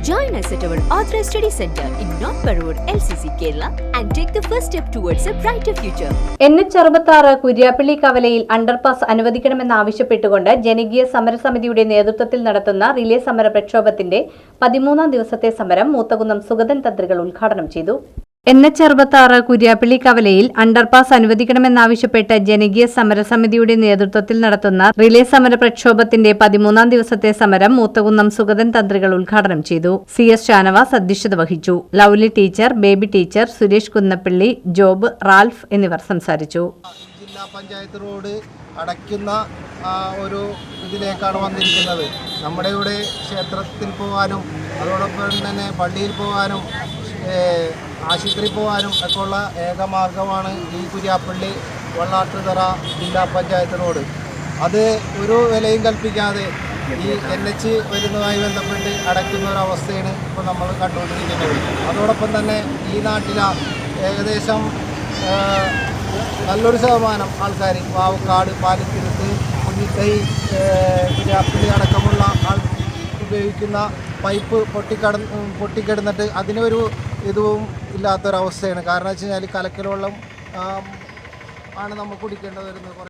Join us at our Authorized Study Center in North Parur, LCC, Kerala, and take the first step towards a brighter future. N H അറുപത്താറ് കുര്യാപ്പള്ളി കവലയിൽ underpass അനുവദിക്കണമെന്നാവശ്യപ്പെട്ടുകൊണ്ട് ജനകീയ സമരസമിതിയുടെ നേതൃത്വത്തിൽ നടത്തുന്ന relay സമര പ്രക്ഷോഭത്തിന്റെ പതിമൂന്നാം ദിവസത്തെ സമരം മൂത്തകുന്നം സുഗതൻ തന്ത്രികൾ ഉദ്ഘാടനം ചെയ്തു എൻ എച്ച് അറുപത്താറ് കുര്യാപ്പള്ളി കവലയിൽ അണ്ടർപാസ് അനുവദിക്കണമെന്നാവശ്യപ്പെട്ട് ജനകീയ സമരസമിതിയുടെ നേതൃത്വത്തിൽ നടത്തുന്ന റിലേ സമര പ്രക്ഷോഭത്തിന്റെ പതിമൂന്നാം ദിവസത്തെ സമരം മൂത്തകുന്നം സുഗതൻ തന്ത്രികൾ ഉദ്ഘാടനം ചെയ്തു. സി എസ് ഷാനവാസ് അധ്യക്ഷത വഹിച്ചു. Lovely teacher baby teacher Suresh Kunnappally job Ralph എന്നിവർ സംസാരിച്ചു. ജില്ലാ പഞ്ചായത്ത് റോഡ് അടയ്ക്കുന്ന ഒരു ഇതിലേക്കാണ് വന്നിരിക്കുന്നത്. നമ്മുടെ ഇവിടെ ക്ഷേത്രത്തിൽ പോകാനും അതോടൊപ്പം തന്നെ പള്ളിയിൽ പോകാനും ഏ, ആശുപത്രിയിൽ പോകാനും ഒക്കെ ഉള്ള ഏക മാർഗമാണ് ഈ കുര്യാപ്പള്ളി വള്ളാട്ടുതറ ജില്ലാ പഞ്ചായത്ത് റോഡ് അത് ഒരു വിലയും കൽപ്പിക്കാതെ ഈ എൻ എച്ച് വരുന്നതുമായി ബന്ധപ്പെട്ട് അടയ്ക്കുന്ന ഒരു അവസ്ഥയാണ് ഇപ്പോൾ നമ്മൾ കണ്ടുകൊണ്ടിരിക്കുന്നത് അതോടൊപ്പം തന്നെ ഈ നാട്ടിലെ ഏകദേശം നല്ലൊരു ശതമാനം ആൾക്കാർ വാവക്കാട് പാലത്തിരുത്ത് കുഞ്ഞിത്തൈ കുര്യാപ്പള്ളി അടക്കമുള്ള ആൾ ഉപയോഗിക്കുന്ന പൈപ്പ് പൊട്ടിക്കട പൊട്ടിക്കിടന്നിട്ട് അതിനൊരു ഇതും ഇല്ലാത്തൊരവസ്ഥയാണ്. കാരണം വെച്ച് കഴിഞ്ഞാൽ കലക്കൽ വെള്ളം ആണ് നമ്മൾ കുടിക്കേണ്ടി വരുന്നത്